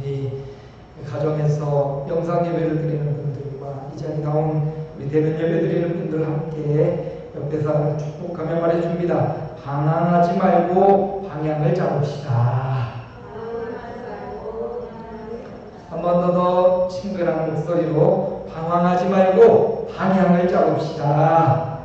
우리 가정에서 영상 예배를 드리는 분들과 이 자리에 나온 우리 대면 예배 드리는 분들 함께 옆에 사람을 축복하며 말해줍니다. 방황하지 말고 방향을 잡읍시다. 한 번 더 더 친근한 목소리로 방황하지 말고 방향을 잡읍시다.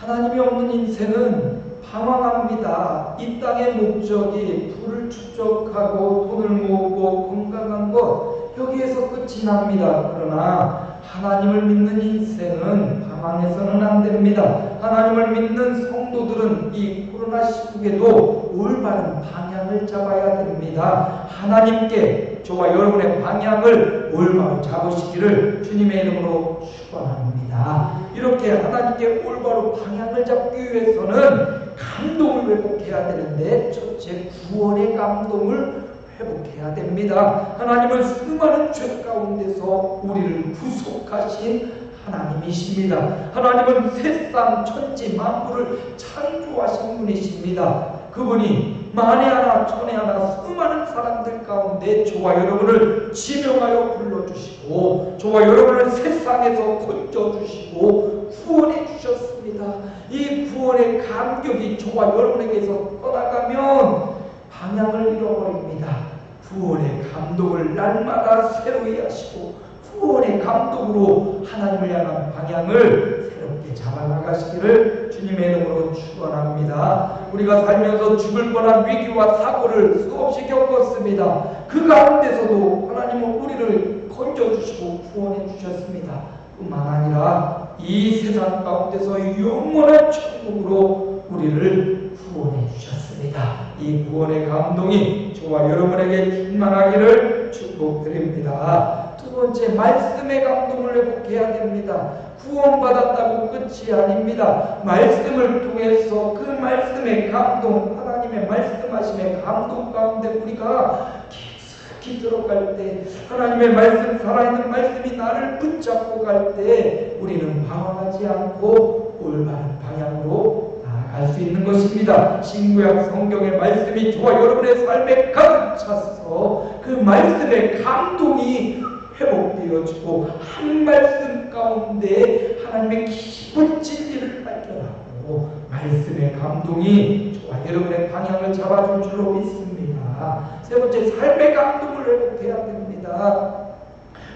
하나님이 없는 인생은 방황합니다. 이 땅의 목적이 부를 축적하고 돈을 모으고 건강한 것 여기에서 끝이 납니다. 그러나 하나님을 믿는 인생은 방황해서는 안 됩니다. 하나님을 믿는 성도들은 이 코로나 시국에도 올바른 방향을 잡아야 됩니다. 하나님께 저와 여러분의 방향을 올바로 잡으시기를 주님의 이름으로 축원합니다. 이렇게 하나님께 올바로 방향을 잡기 위해서는 감동을 회복해야 되는데 첫째 구원의 감동을 회복해야 됩니다. 하나님은 수많은 죄 가운데서 우리를 구속하신 하나님이십니다. 하나님은 세상 천지 만물을 창조하신 분이십니다. 그분이 만에 하나 천에 하나 수많은 사람들 가운데 저와 여러분을 지명하여 불러주시고 저와 여러분을 세상에서 건져주시고 구원해 주셨습니다. 이 구원의 감격이 저와 여러분에게서 떠나가면 방향을 잃어버립니다. 구원의 감동을 날마다 새로이 하시고 구원의 감동으로 하나님을 향한 방향을 새롭게 잡아나가시기를 주님의 이름으로 축원합니다. 우리가 살면서 죽을 뻔한 위기와 사고를 수없이 겪었습니다. 그 가운데서도 하나님은 우리를 건져주시고 구원해 주셨습니다. 뿐만 아니라 이 세상 가운데서 영원한 천국으로 우리를 구원해 주셨습니다. 이 구원의 감동이 저와 여러분에게 충만하기를 축복드립니다. 두 번째 말씀의 감동을 회복해야 됩니다. 구원받았다고 끝이 아닙니다. 말씀을 통해서 그 말씀의 감동, 하나님의 말씀하심의 감동 가운데 우리가 깊이 들어갈 때 하나님의 말씀, 살아있는 말씀이 나를 붙잡고 갈 때 우리는 방황하지 않고 올바른 방향으로 나아갈 수 있는 것입니다. 신구약 성경의 말씀이 저와 여러분의 삶에 가득 차서 그 말씀의 감동이 회복되어지고 한 말씀 가운데 하나님의 깊은 진리를 발견하고 말씀의 감동이 저와 여러분의 방향을 잡아줄 줄로 믿습니다. 세 번째 삶의 감동을 회복해야 됩니다.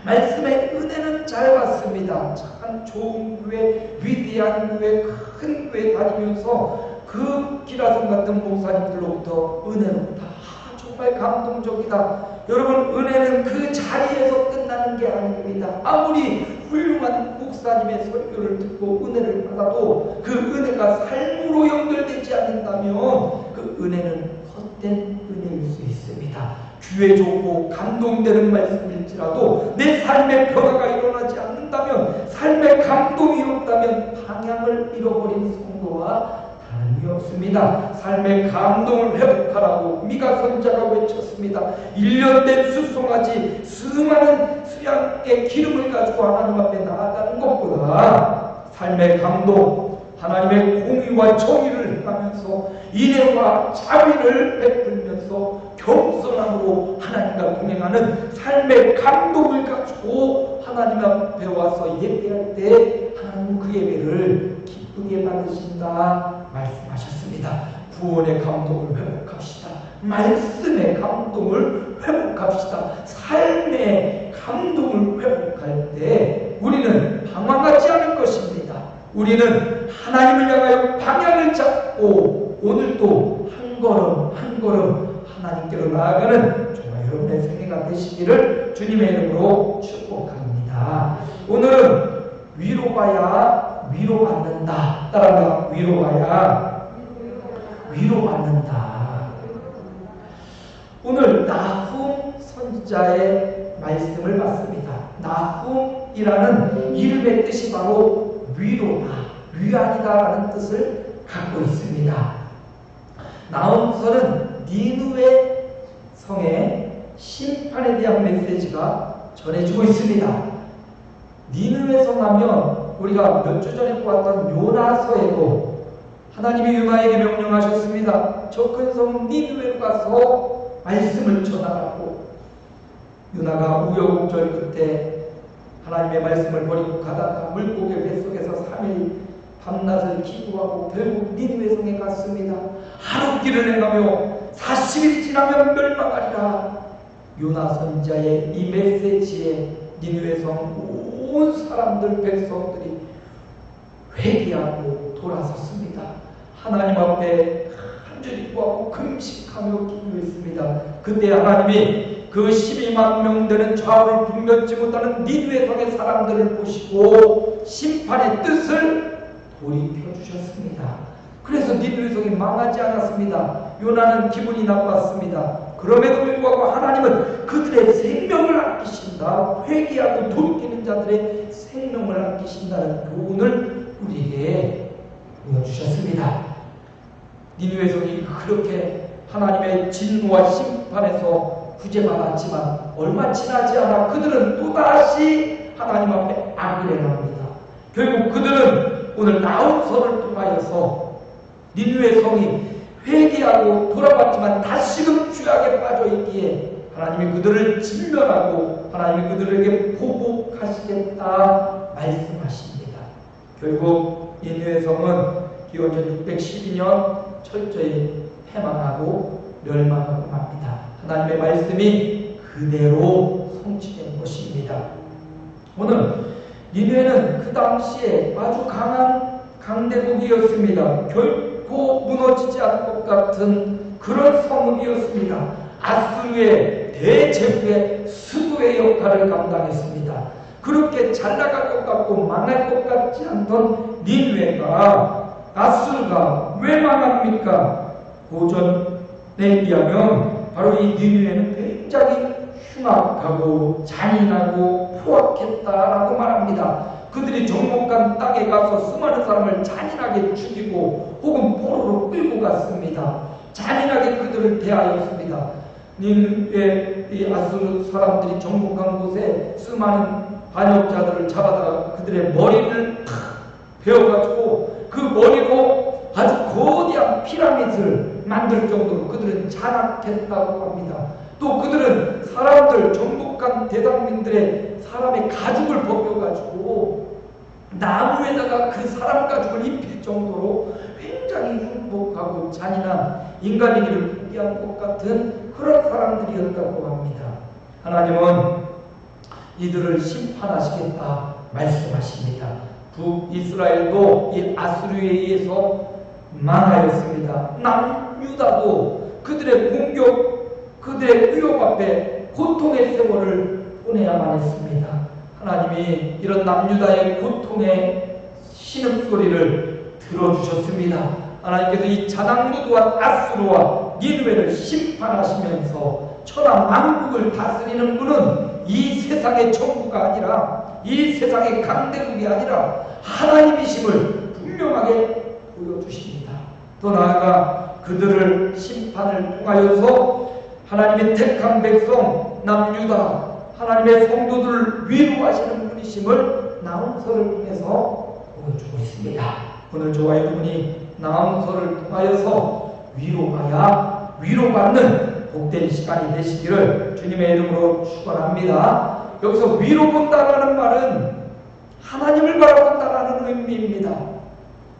말씀의 은혜는 잘 받습니다. 참 좋은 교회, 위대한 교회, 큰 교회 다니면서 그 기라성 같은 목사님들로부터 은혜는 다 정말 감동적이다. 여러분 은혜는 그 자리에서 끝나는 게 아닙니다. 아무리 훌륭한 목사님의 설교를 듣고 은혜를 받아도 그 은혜가 삶으로 연결되지 않는다면 그 은혜는 헛된 은혜일 수 있습니다. 귀에 좋고 감동되는 말씀일지라도 내 삶의 변화가 일어나지 않는다면 삶의 감동이 없다면 방향을 잃어버린 성도와 없습니다. 삶의 감동을 회복하라고 미가 선자가 외쳤습니다. 1년 된 수송아지 수많은 수양의 기름을 가지고 하나님 앞에 나아가는 것보다 삶의 감동 하나님의 공의와 정의를 행하면서 인애와 자비를 베풀면서 겸손함으로 하나님과 동행하는 삶의 감동을 가지고 하나님 앞에 와서 예배할 때 하나님 그 예배를 기쁘게 받으신다 말씀하셨습니다. 구원의 감동을 회복합시다. 말씀의 감동을 회복합시다. 삶의 감동을 회복할 때 우리는 방황하지 않을 것입니다. 우리는 하나님을 향하여 방향을 잡고 오늘도 한 걸음 한 걸음 하나님께로 나아가는 저와 여러분의 생애가 되시기를 주님의 이름으로 축복합니다. 오늘은 위로봐야 위로 받는다. 따라가 위로봐야 위로 받는다. 오늘 나훔 선지자의 말씀을 봤습니다. 나훔이라는 이름의 뜻이 바로 위로다, 위안이다라는 뜻을 갖고 있습니다. 나훔서는 니누의 성의 심판에 대한 메시지가 전해지고 있습니다. 니누의 성 하면 우리가 몇 주 전에 보았던 요나서에 도 하나님이 유나에게 명령하셨습니다. 저큰성 니누에로 가서 말씀을 전하라고 유나가 우여곡절 끝에 하나님의 말씀을 버리고 가다가 물고기 뱃속에서 3일 밤낮을 기도하고 결국 니느웨 성에 갔습니다. 하루 길을 행하며 40일이 지나면 멸망하리라. 요나 선자의 이 메시지에 니느웨 성 온 사람들 백성들이 회개하고 돌아섰습니다. 하나님 앞에 간절히 구하고 금식하며 기도했습니다. 그때 하나님이 그 12만 명 되는 좌우를 분별지 못하는 니누의 성의 사람들을 보시고 심판의 뜻을 돌이켜 주셨습니다. 그래서 니누의 성이 망하지 않았습니다. 요나는 기분이 나빴습니다. 그럼에도 불구하고 하나님은 그들의 생명을 아끼신다. 회개하고 돌이키는 자들의 생명을 아끼신다는 교훈을 우리에게 보여주셨습니다. 니누의 성이 그렇게 하나님의 진노와 심판에서 구제받았지만 얼마 지나지 않아 그들은 또다시 하나님 앞에 악을 행합니다. 결국 그들은 오늘 나훈서를 통하여서 니누의 성이 회개하고 돌아봤지만 다시금 죄악에 빠져 있기에 하나님이 그들을 진멸하고 하나님이 그들에게 보복하시겠다 말씀하십니다. 결국 니누의 성은 기원전 612년 철저히 패망하고 멸망하고 맙니다. 하나님의 말씀이 그대로 성취된 것입니다. 오늘 니누에는 그 당시에 아주 강한 강대국이었습니다. 결 코 무너지지 않을 것 같은 그런 성읍이었습니다. 아수르의 대제국의 수도의 역할을 감당했습니다. 그렇게 잘 나갈 것 같고 망할 것 같지 않던 니누에가 아수르가 왜 망합니까? 고전에 의하면 바로 이 니누에는 굉장히 흉악하고 잔인하고 포악했다라고 말합니다. 그들이 정복한 땅에 가서 수많은 사람을 잔인하게 죽이고 혹은 포로로 끌고 갔습니다. 잔인하게 그들을 대하였습니다. 니누의 이 아수르 사람들이 정복한 곳에 수많은 반역자들을 잡아다가 그들의 머리를 탁 베어가지고 그 머리로 아주 거대한 피라미드를 만들 정도로 그들은 잔악했다고 합니다. 또 그들은 사람들 정복한 대당민들의 사람의 가죽을 벗겨가지고 나무에다가 그 사람 가죽을 입힐 정도로 굉장히 흉복하고 잔인한 인간이기를 포기한 것 같은 그런 사람들이었다고 합니다. 하나님은 이들을 심판하시겠다 말씀하십니다. 북이스라엘도 이 아수르에 의해서 망하였습니다. 남유다도 그들의 공격, 그들의 위협 앞에 고통의 세월을 보내야만 했습니다. 하나님이 이런 남유다의 고통의 신음소리를 들어주셨습니다. 하나님께서 이 자당무도와 아수르와 니누웨를 심판하시면서 천하 만국을 다스리는 분은 이 세상의 정부가 아니라 이 세상의 강대국이 아니라 하나님이심을 분명하게 보여주십니다. 또 나아가 그들을 심판을 통하여서 하나님의 택한 백성 남유다 하나님의 성도들을 위로하시는 분이심을 나훈서를 통해서 보여주고 있습니다. 오늘 저와 여러분이 나훈서를 통하여서 위로하야 위로받는 복된 시간이 되시기를 주님의 이름으로 축원합니다. 여기서 위로 본다라는 말은 하나님을 바라본다라는 의미입니다.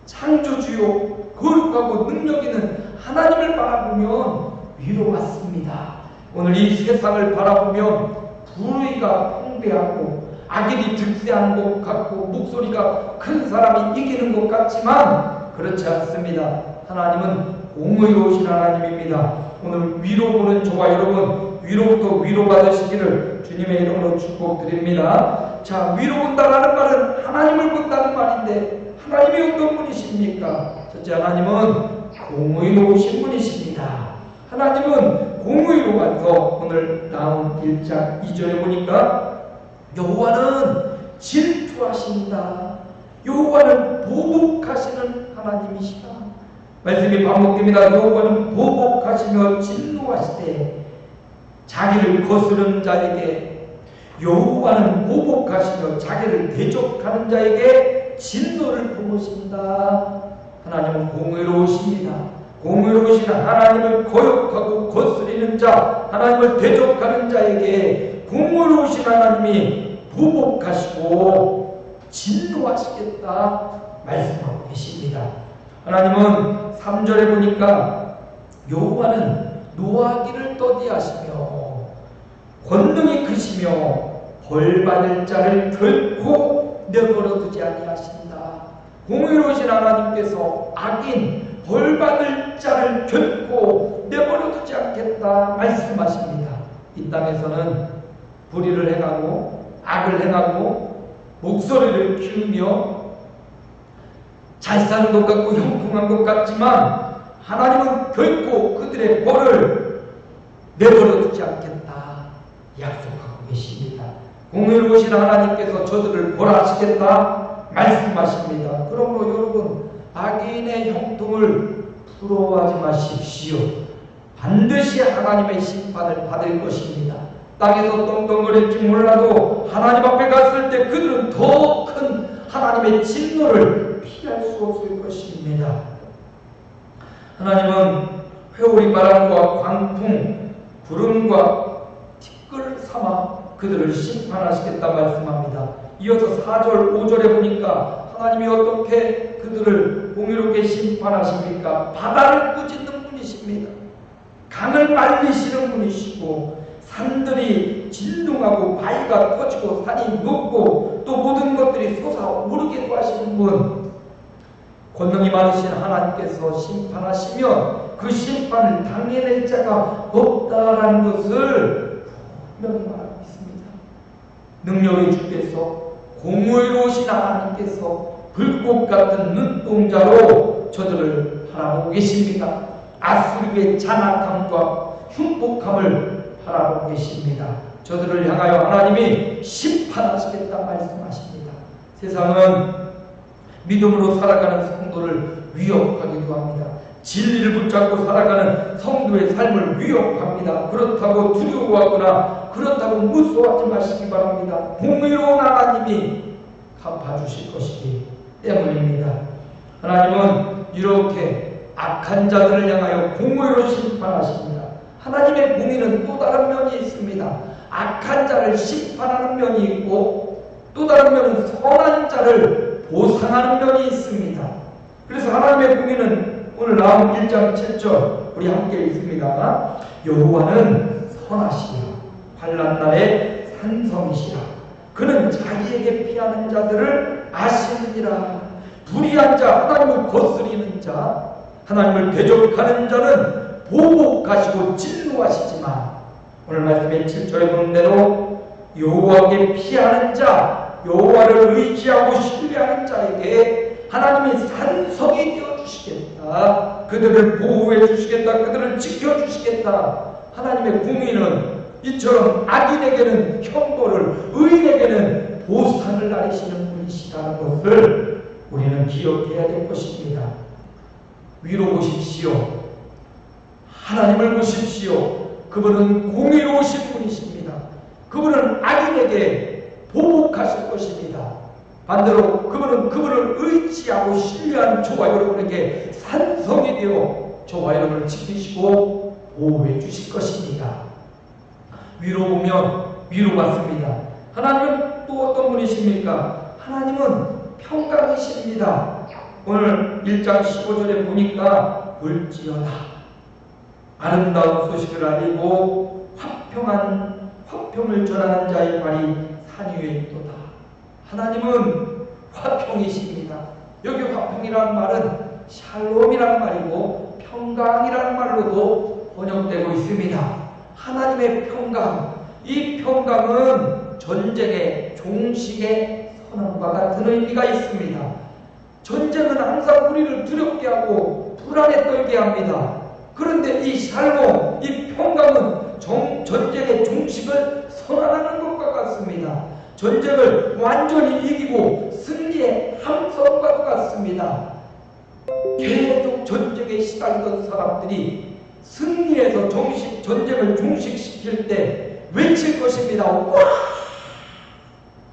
창조주요 거룩하고 능력 있는 하나님을 바라보면 위로받습니다. 오늘 이 세상을 바라보면 불의가 풍배하고 악인이 득세하는 것 같고 목소리가 큰 사람이 이기는 것 같지만 그렇지 않습니다. 하나님은 공의로우신 하나님입니다. 오늘 위로 보는 저와 여러분 위로부터 위로받으시기를 주님의 이름으로 축복드립니다. 자 위로 본다라는 말은 하나님을 본다는 말인데 하나님이 어떤 분이십니까? 첫째 하나님은 공의로우신 분이십니다. 하나님은 공의로워서 오늘 나온 1장 2절에 보니까 여호와는 질투하신다. 여호와는 보복하시는 하나님이시다. 말씀이 반복됩니다. 여호와는 보복하시며 진노하시되 자기를 거스르는 자에게 여호와는 보복하시며 자기를 대적하는 자에게 진노를 부으신다. 하나님은 공의로우십니다. 공의로우신 하나님을 거역하고 거스리는 자, 하나님을 대적하는 자에게 공의로우신 하나님이 보복하시고 진노하시겠다 말씀하고 계십니다. 하나님은 3절에 보니까 여호와는 노하기를 떠디하시며 권능이 크시며 벌받을 자를 결코 내버려 두지 아니하신다. 공의로우신 하나님께서 악인 벌받을 자를 결코 내버려 두지 않겠다 말씀하십니다. 이 땅에서는 불의를 행하고 악을 행하고 목소리를 키우며 잘 사는 것 같고 형통한 것 같지만 하나님은 결코 그들의 벌을 내버려 두지 않겠다 약속하고 계십니다. 공의로우신 하나님께서 저들을 벌하시겠다 말씀하십니다. 그러므로 여러분 악인의 형통을 부러워하지 마십시오. 반드시 하나님의 심판을 받을 것입니다. 땅에서 떵떵거릴지 몰라도 하나님 앞에 갔을 때 그들은 더 큰 하나님의 진노를 피할 수 없을 것입니다. 하나님은 회오리 바람과 광풍, 구름과 티끌 삼아 그들을 심판하시겠다 말씀합니다. 이어서 4절, 5절에 보니까 하나님이 어떻게 그들을 공의롭게 심판하십니까? 바다를 꾸짖는 분이십니다. 강을 말리시는 분이시고 산들이 진동하고 바위가 터지고 산이 녹고 또 모든 것들이 솟아오르게도 하시는 분 권능이 많으신 하나님께서 심판하시면 그 심판을 당해낼 자가 없다라는 것을 분명히 말하고 있습니다. 능력의 주께서 공의로우신 하나님께서 불꽃 같은 눈동자로 저들을 바라보고 계십니다. 아수르의 잔악함과 흉폭함을 바라보고 계십니다. 저들을 향하여 하나님이 심판하시겠다 말씀하십니다. 세상은 믿음으로 살아가는 성도를 위협하기도 합니다. 진리를 붙잡고 살아가는 성도의 삶을 위협합니다. 그렇다고 두려워하거나 그렇다고 무서워하지 마시기 바랍니다. 공의로운 하나님이 갚아주실 것이기 때문입니다. 하나님은 이렇게 악한 자들을 향하여 공의로 심판하십니다. 하나님의 공의는 또 다른 면이 있습니다. 악한 자를 심판하는 면이 있고 또 다른 면은 선한 자를 보상하는 면이 있습니다. 그래서 하나님의 공의는 오늘 나온 1장 7절 우리 함께 읽습니다. 여호와는 선하시며 환난 날에 산성이시라. 그는 자기에게 피하는 자들을 아시느니라. 불의한 자, 하나님을 거스리는 자, 하나님을 대적하는 자는 보복하시고 진노하시지만 오늘 말씀에 7절에 보는 대로 여호와께 피하는 자, 여호와를 의지하고 신뢰하는 자에게 하나님이 산성이 되어 주시겠다. 그들을 보호해 주시겠다. 그들을 지켜 주시겠다. 하나님의 공의는 이처럼 악인에게는 형벌을, 의인에게는 보상을 나리시는 분이시라는 것을 우리는 기억해야 될 것입니다. 위로 보십시오. 하나님을 보십시오. 그분은 공의로우신 분이십니다. 그분은 악인에게 보복하실 것입니다. 반대로 그분은 그분을 의지하고 신뢰하는 저와 여러분에게 산성이 되어 저와 여러분을 지키시고 보호해 주실 것입니다. 위로 보면 위로 받습니다. 하나님은 또 어떤 분이십니까? 하나님은 평강이십니다. 오늘 1장 15절에 보니까 울지어다. 아름다운 소식을 알리고 화평한 화평을 전하는 자의 발이 산 위에 있도다. 하나님은 화평이십니다. 여기 화평이라는 말은 샬롬이라는 말이고 평강이라는 말로도 번역되고 있습니다. 하나님의 평강, 이 평강은 전쟁의 종식의 선언과 같은 의미가 있습니다. 전쟁은 항상 우리를 두렵게 하고 불안에 떨게 합니다. 그런데 이 샬롬, 이 평강은 정, 전쟁의 종식을 선언하는 것과 같습니다. 전쟁을 완전히 이기고 승리의 함성과 같습니다. 계속 전쟁에 시달리던 사람들이 승리해서 정식 전쟁을 종식시킬 때 외칠 것입니다. 와!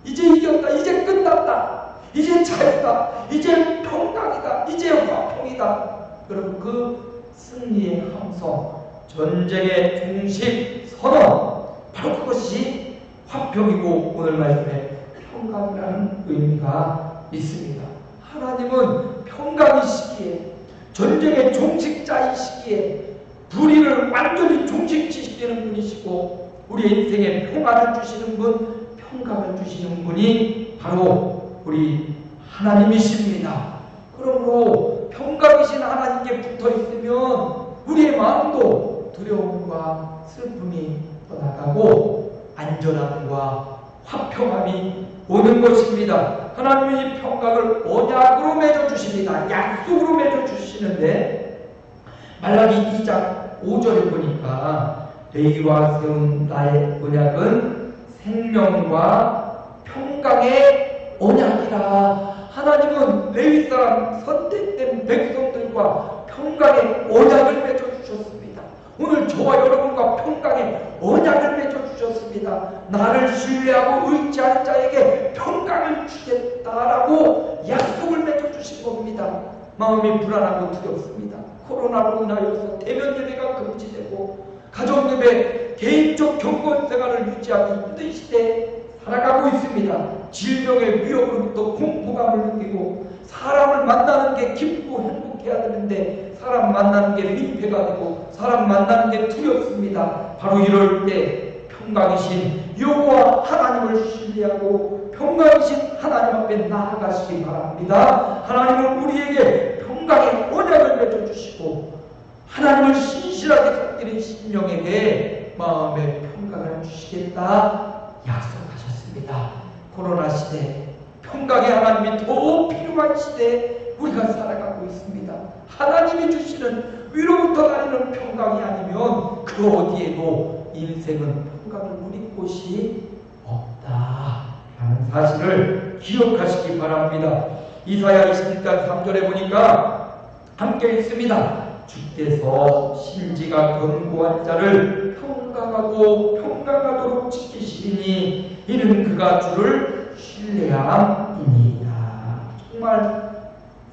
이제 이겼다. 이제 끝났다. 이제 자유다. 이제 평강이다. 이제 화평이다. 여 그 형성, 전쟁의 종식 선언 바로 그것이 화평이고 오늘 말씀에 평강이라는 의미가 있습니다. 하나님은 평강이시기에 전쟁의 종식자이시기에 불의를 완전히 종식지시키는 분이시고 우리 인생에 평화를 주시는 분, 평강을 주시는 분이 바로 우리 하나님이십니다. 그러므로 평강이신 하나님께 붙어 있으면 우리의 마음도 두려움과 슬픔이 떠나가고 안전함과 화평함이 오는 것입니다. 하나님이 이 평강을 언약으로 맺어 주십니다. 약속으로 맺어 주시는데 말라기 2장 5절에 보니까 레이와 세운 나의 언약은 생명과 평강의 언약이라 하나님은 레위 사람 선택된 백성들과 평강의 언약을 맺어 주셨습니다. 오늘 저와 여러분과 평강의 언약을 맺어 주셨습니다. 나를 신뢰하고 의지하는 자에게 평강을 주겠다라고 약속을 맺어 주신 겁니다. 마음이 불안하고 두렵습니다. 코로나로 인하여서 대면 예배가 금지되고 가정 예배 개인적 경건 생활을 유지하기 힘든 시대에 살아가고 있습니다. 질병의 위협으로부터 공포감을 느끼고 사람을 만나는 게 기쁘고 행복해야 되는데 사람 만나는 게 민폐가 되고 사람 만나는 게 두렵습니다. 바로 이럴 때 평강이신 여호와 하나님을 신뢰하고 평강이신 하나님 앞에 나아가시기 바랍니다. 하나님은 우리에게 평강의 언약을 맺어 주시고 하나님을 신실하게 섬기는 신령에게 마음의 평강을 주시겠다 약속하셨습니다. 코로나 시대 평강의 하나님이 더 필요한 시대에 우리가 살아가고 있습니다. 하나님이 주시는 위로부터 나는 평강이 아니면 그 어디에도 인생은 평강을 누릴 곳이 없다라는 사실을 기억하시기 바랍니다. 이사야 26장 3절에 보니까 함께 있습니다. 주께서 신지가 견고한 자를 평강하고 평강하도록 지키시리니 이는 그가 주를 신뢰함이니이다. 정말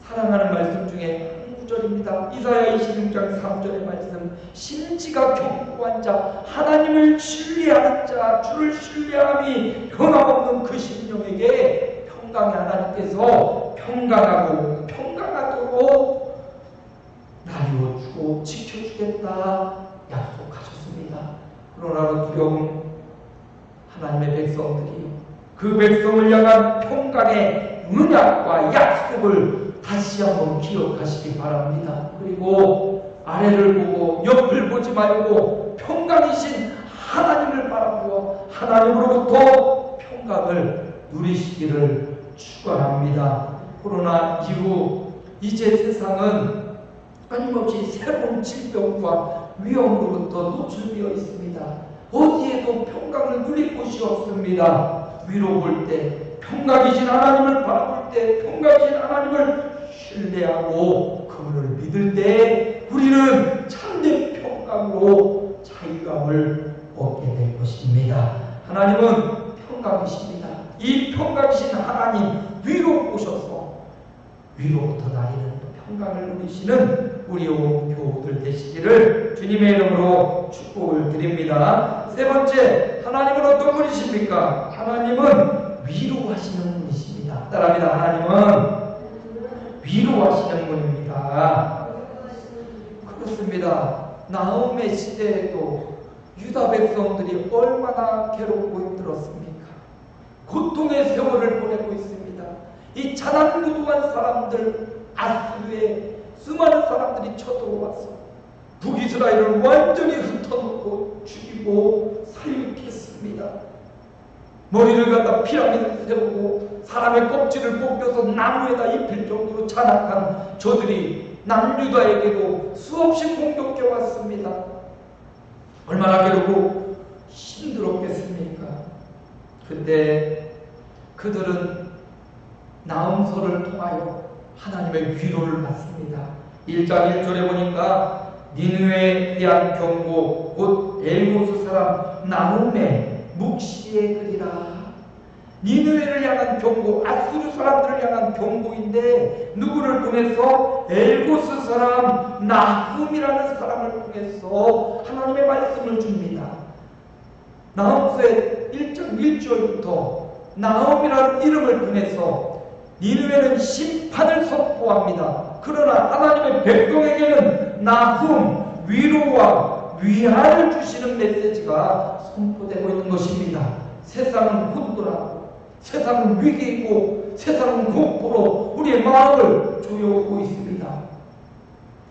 사랑하는 말씀 중에 한 구절입니다. 이사야 26장 3절의 말씀 신지가 견고한 자 하나님을 신뢰하는 자 주를 신뢰함이 변함없는 그 심령에게 평강의 하나님께서 평강하고 평강하도록 나뉘어주고 지켜주겠다 약속하셨습니다. 그러나 두려운 하나님의 백성들이 그 백성을 향한 평강의 은약과 약속을 다시 한번 기억하시기 바랍니다. 그리고 아래를 보고 옆을 보지 말고 평강이신 하나님을 바라보고 하나님으로부터 평강을 누리시기를 축원합니다. 코로나 이후 이제 세상은 끊임없이 새로운 질병과 위험으로부터 노출되어 있습니다. 어디에도 평강을 누릴 곳이 없습니다. 위로 볼 때, 평강이신 하나님을 바라볼 때, 평강이신 하나님을 신뢰하고 그분을 믿을 때 우리는 참된 평강으로 자유감을 얻게 될 것입니다. 하나님은 평강이십니다. 이 평강이신 하나님 위로 오셔서 위로부터 나리는 평강을 누리시는 우리 온 교우들 되시기를 주님의 이름으로 축복을 드립니다. 세 번째, 하나님은 어떤 분이십니까? 하나님은 위로하시는 분이십니다. 따라합니다. 하나님은 위로하시는 분입니다. 그렇습니다. 나음의 시대에도 유다 백성들이 얼마나 괴롭고 힘들었습니까? 고통의 세월을 보내고 있습니다. 이 자난 무도한 사람들 아수르에 수많은 사람들이 쳐들어와서 북이스라엘을 완전히 흩어놓고 죽이고 살육했습니다. 머리를 갖다 피라미드 세우고 사람의 껍질을 뽑혀서 나무에다 입힐 정도로 잔악한 저들이 남유다에게도 수없이 공격해 왔습니다. 얼마나 괴롭고 힘들었겠습니까? 근데 그들은 나음서를 통하여 하나님의 위로를 받습니다. 1장 1절에 보니까 니느웨에 대한 경고 곧 엘고스 사람 나홈의 묵시의 글이라 니느웨를 향한 경고, 아수르 사람들을 향한 경고인데 누구를 통해서 엘고스 사람 나훔이라는 사람을 통해서 하나님의 말씀을 줍니다. 나훔서의 1장 1절부터 나훔이라는 이름을 통해서 니느웨는 심판을 선포합니다. 그러나 하나님의 백성에게는 나훔 위로와 위안을 주시는 메시지가 선포되고 있는 것입니다. 세상은 혼돈하고 세상은 위기 있고 세상은 공포로 우리의 마음을 조여오고 있습니다.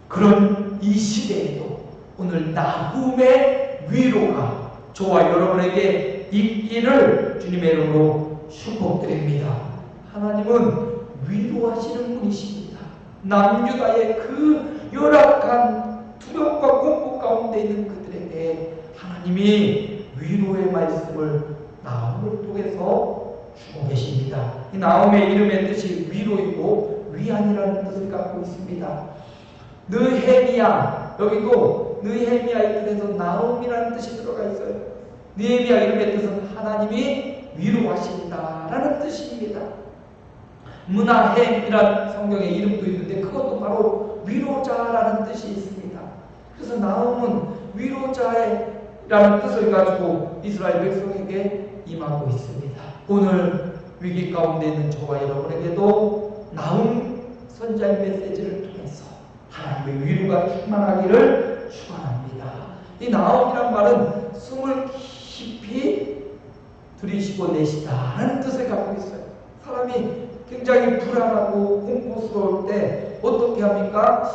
그런 이 시대에도 오늘 나훔의 위로가 저와 여러분에게 있기를 주님의 이름으로 축복드립니다. 하나님은 위로하시는 분이십니다. 남유다의 그 열악한 두려움과 공포 가운데 있는 그들에게 하나님이 위로의 말씀을 나움을 통해서 주고 계십니다. 이 나움의 이름의 뜻이 위로이고 위안이라는 뜻을 갖고 있습니다. 느헤미야 여기도 느헤미야의 뜻에서 나움이라는 뜻이 들어가 있어요. 느헤미야 이름의 뜻은 하나님이 위로하신다라는 뜻입니다. 문하햄이라는 성경의 이름도 있는데 그것도 바로 위로자라는 뜻이 있습니다. 그래서 나움은 위로자라는 뜻을 가지고 이스라엘 백성에게 임하고 있습니다. 오늘 위기 가운데 있는 저와 여러분에게도 나움 선자의 메시지를 통해서 하나님의 위로가 충만하기를 축원합니다. 이 나움이란 말은 숨을 깊이 들이쉬고 내쉬다라는 뜻을 갖고 있어요. 사람이 굉장히 불안하고 공포스러울 때 어떻게 합니까?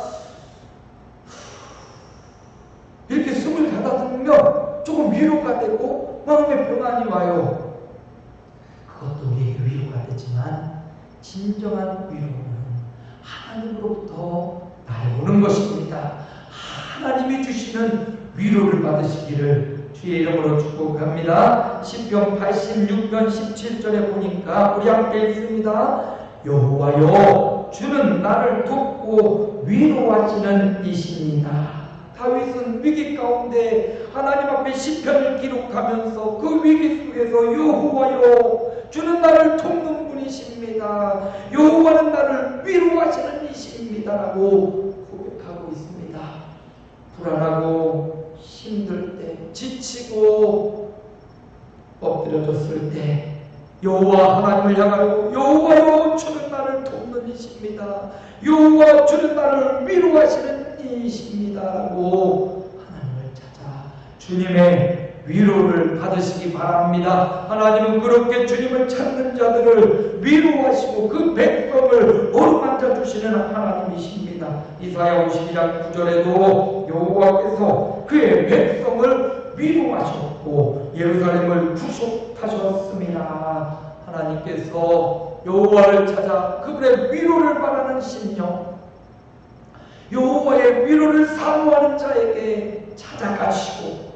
이렇게 숨을 가다듬으면 조금 위로가 되고 마음의 평안이 와요. 그것도 우리에게 위로가 되지만 진정한 위로는 하나님으로부터 나오는 것입니다. 하나님이 주시는 위로를 받으시기를 주의 이름으로 축복합니다. 10편 86편 17절에 보니까 우리 함께 읽습니다. 여호와여 주는 나를 돕고 위로하시는 이십니다. 다윗은 위기 가운데 하나님 앞에 시편을 기록하면서 그 위기 속에서 여호와여 주는 나를 돕는 분이십니다. 여호와는 나를 위로하시는 이십니다라고 고백하고 있습니다. 불안하고 힘들 때 지치고 엎드려졌을 때 여호와 하나님을 향하여 여호와여 주는 나를 돕는 이십니다. 여호와 주는 나를 위로하시는 이십니다라고 하나님을 찾아 주님의 위로를 받으시기 바랍니다. 하나님은 그렇게 주님을 찾는 자들을 위로하시고 그 백성을 어루만져 주시는 하나님이십니다. 이사야 52장 9절에도 여호와께서 그의 백성을 위로하셨고 예루살렘을 구속하셨습니다. 하나님께서 여호와를 찾아 그분의 위로를 바라는 심령 여호와의 위로를 사모하는 자에게 찾아가시고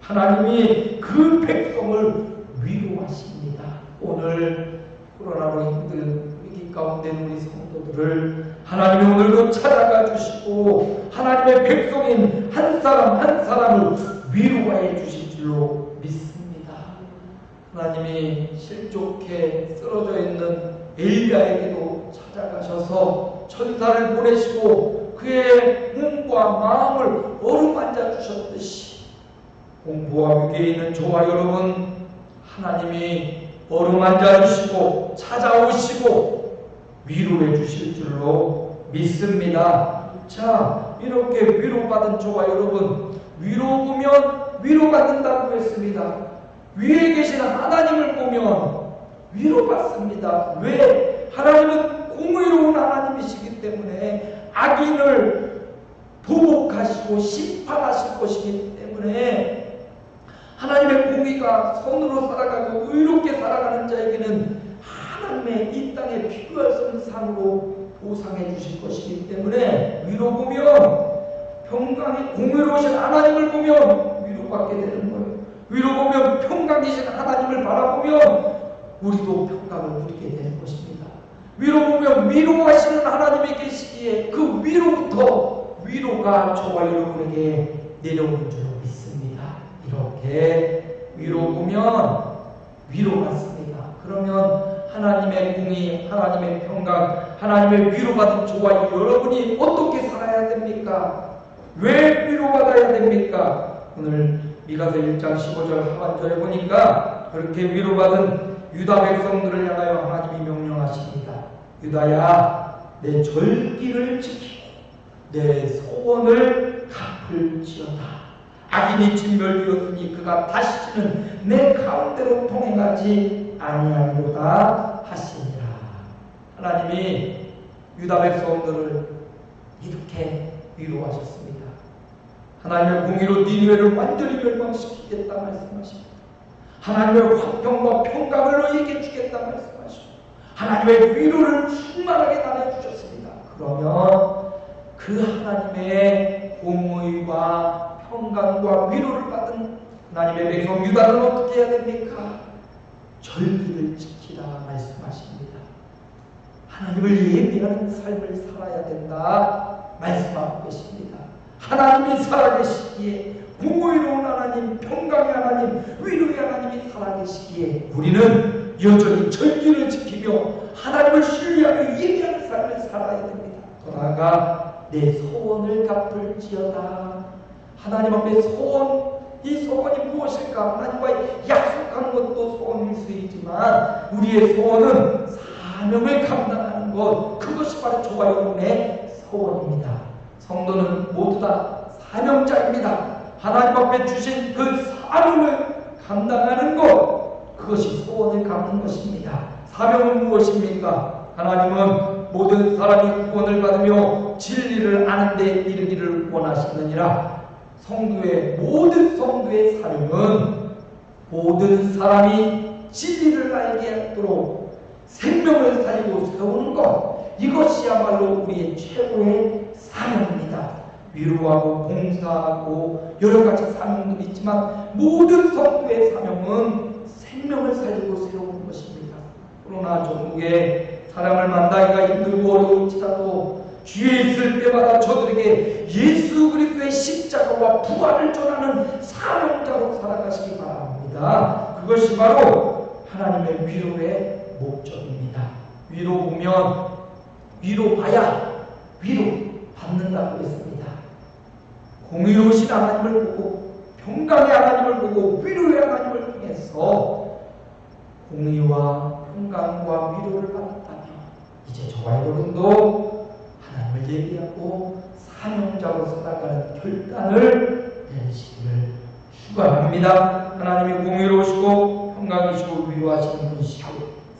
하나님이 그 백성을 위로하십니다. 오늘 코로나로 힘든 위기 가운데 우리 성도들을 하나님이 오늘도 찾아가 주시고 하나님의 백성인 한 사람 한 사람을 위로해 주실 줄로 믿습니다. 하나님이 실족해 쓰러져 있는 엘리야에게도 찾아가셔서 천사를 보내시고 그의 몸과 마음을 어루만져 주셨듯이 공부와 위기에 있는 저와 여러분 하나님이 어루만져 주시고 찾아오시고 위로해 주실 줄로 믿습니다. 자 이렇게 위로받은 저와 여러분 위로 보면 위로받는다고 했습니다. 위에 계신 하나님을 보면 위로받습니다. 왜? 하나님은 공의로운 하나님이시기 때문에 악인을 보복하시고 심판하실 것이기 때문에 하나님의 공의가 선으로 살아가고 의롭게 살아가는 자에게는 하나님의 이 땅에 필요할 수 없는 상으로 보상해 주실 것이기 때문에 위로 보면 평강이 공의로우신 하나님을 보면 위로받게 되는 거예요. 위로 보면 평강이신 하나님을 바라보면 우리도 평강을 누리게 되는 것입니다. 위로 보면 위로하시는 하나님이 계시기에 그 위로부터 위로가 저와 여러분에게 내려오는 줄 믿습니다. 이렇게 위로 보면 위로받습니다. 그러면 하나님의 공의, 하나님의 평강, 하나님의 위로받은 저와 여러분이 어떻게 살아야 됩니까? 왜 위로받아야 됩니까? 오늘 미가서 1장 15절 하반절에 보니까 그렇게 위로받은 유다 백성들을 향하여 하나님이 명령하십니다. 유다야, 내 절기를 지키고 내 소원을 갚을지어다. 악인이 진멸되었으니 그가 다시는 내 가운데로 통행하지 아니하리로다 하시니라. 하나님이 유다 백성들을 이렇게 위로하셨습니다. 하나님의 공의로 니누에를 완전히 멸망시키겠다 말씀하십니다. 하나님의 화평과 평강을 너희에게 주겠다 말씀하시고 하나님의 위로를 충만하게 나눠주셨습니다. 그러면 그 하나님의 공의와 평강과 위로를 받은 하나님의 백성 유다는 어떻게 해야 됩니까? 절기를 지키라 말씀하십니다. 하나님을 예배하는 삶을 살아야 된다 말씀하고 계십니다. 하나님이 살아계시기에 공의로운 하나님, 평강의 하나님, 위로의 하나님이 살아계시기에 우리는 여전히 절기를 지키며 하나님을 신뢰하며 예배하는 삶을 살아야 됩니다. 더 나아가 내 소원을 갚을지어다. 하나님 앞에 소원, 이 소원이 무엇일까? 하나님과의 약속하는 것도 소원일 수 있지만 우리의 소원은 사명을 감당하는 것, 그것이 바로 저와 여러분의 소원입니다. 성도는 모두 다 사명자입니다. 하나님 앞에 주신 그 사명을 감당하는 것, 그것이 소원을 갖는 것입니다. 사명은 무엇입니까? 하나님은 모든 사람이 구원을 받으며 진리를 아는 데 이르기를 원하시느니라. 성도의 모든 성도의 사명은 모든 사람이 진리를 알게 하도록 생명을 살리고 세우는 것 이것이야말로 우리의 최고의 사명입니다. 위로하고 봉사하고 여러 가지 사명들이 있지만 모든 성도의 사명은 생명을 살리고 세우는 것입니다. 그러나 전국에 사람을 만나기가 힘들고 어려울지라도 주위에 있을 때마다 저들에게 예수 그리스도의 십자가와 부활을 전하는 사명자로 살아가시기 바랍니다. 그것이 바로 하나님의 위로의 목적입니다. 위로 보면 위로 봐야 위로 받는다고 했습니다. 공의로우신 하나님을 보고 평강의 하나님을 보고 위로의 하나님을 통해서 공의와 평강과 위로를 받았다면 이제 저와 여러분도 하나님을 예비하고 사명자로 살아가는 결단을 내리시기를 축원합니다. 하나님이 공의로우시고 평강이시고 위로하시는 분이시고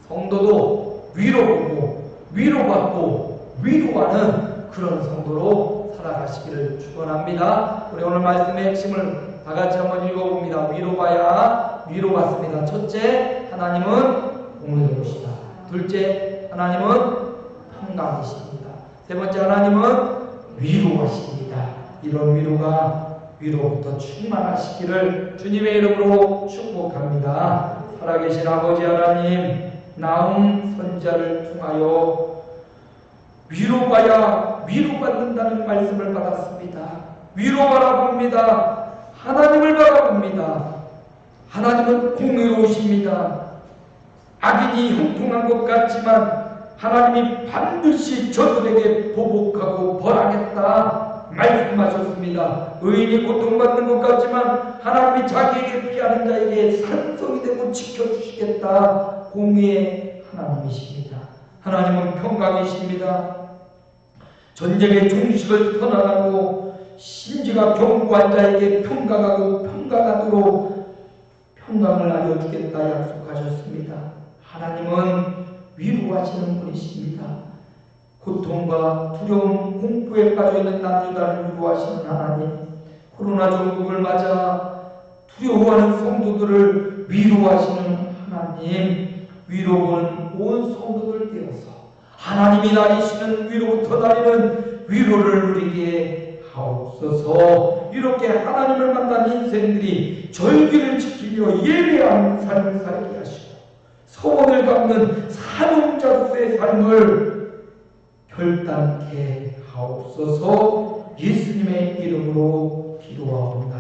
성도도 위로 보고 위로받고 위로하는 그런 성도로 살아가시기를 축원합니다. 우리 오늘 말씀의 핵심을 다 같이 한번 읽어봅니다. 위로 봐야 위로받습니다. 첫째, 하나님은 공의로우시다. 둘째, 하나님은 평강이십니다. 세 번째, 하나님은 위로하십니다. 이런 위로가 위로부터 충만하시기를 주님의 이름으로 축복합니다. 살아계신 아버지 하나님, 나음 선자를 통하여 위로봐야 위로받는다는 말씀을 받았습니다. 위로 바라봅니다. 하나님을 바라봅니다. 하나님은 공의로우십니다. 악인이 형통한 것 같지만 하나님이 반드시 저들에게 보복하고 벌하겠다 말씀하셨습니다. 의인이 고통받는 것 같지만 하나님이 자기에게 피하는 자에게 산성이 되고 지켜주시겠다 공의의 하나님이십니다. 하나님은 평강이십니다. 전쟁의 종식을 선언하고 심지가 경고한 자에게 평강하고 평강하도록 평강을 알려주겠다 약속하셨습니다. 하나님은 위로하시는 분이십니다. 고통과 두려움, 공포에 빠져있는 남유다를 위로하시는 하나님, 코로나 전국을 맞아 두려워하는 성도들을 위로하시는 하나님, 위로보는 온 성도들 되어서 하나님이 나리시는 위로부터 나리는 위로를 누리게 하옵소서 이렇게 하나님을 만난 인생들이 절기를 지키며 예배하는 삶을 살게 하시고 소원을 갚는 사명자로서의 삶을 결단케 하옵소서 예수님의 이름으로 기도하옵나이다.